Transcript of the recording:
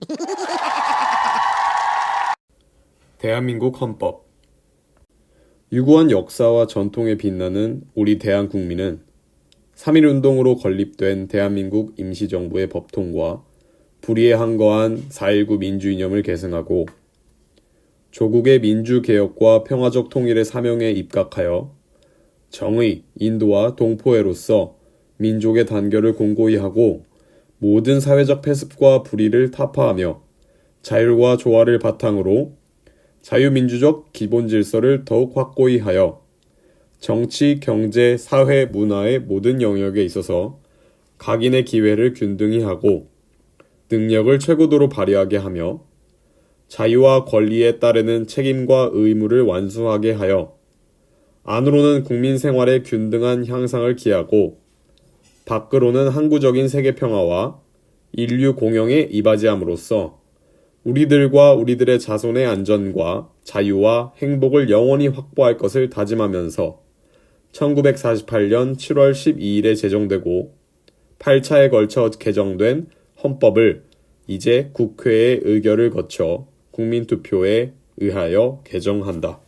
대한민국 헌법. 유구한 역사와 전통에 빛나는 우리 대한국민은 3.1운동으로 건립된 대한민국 임시정부의 법통과 불의에 항거한 4.19 민주이념을 계승하고 조국의 민주개혁과 평화적 통일의 사명에 입각하여 정의, 인도와 동포애로서 민족의 단결을 공고히 하고 모든 사회적 폐습과 불의를 타파하며 자율과 조화를 바탕으로 자유민주적 기본 질서를 더욱 확고히 하여 정치, 경제, 사회, 문화의 모든 영역에 있어서 각인의 기회를 균등히 하고 능력을 최고도로 발휘하게 하며 자유와 권리에 따르는 책임과 의무를 완수하게 하여 안으로는 국민 생활의 균등한 향상을 기하고 밖으로는 항구적인 세계 평화와 인류 공영에 이바지함으로써 우리들과 우리들의 자손의 안전과 자유와 행복을 영원히 확보할 것을 다짐하면서 1948년 7월 12일에 제정되고 8차에 걸쳐 개정된 헌법을 이제 국회의 의결을 거쳐 국민투표에 의하여 개정한다.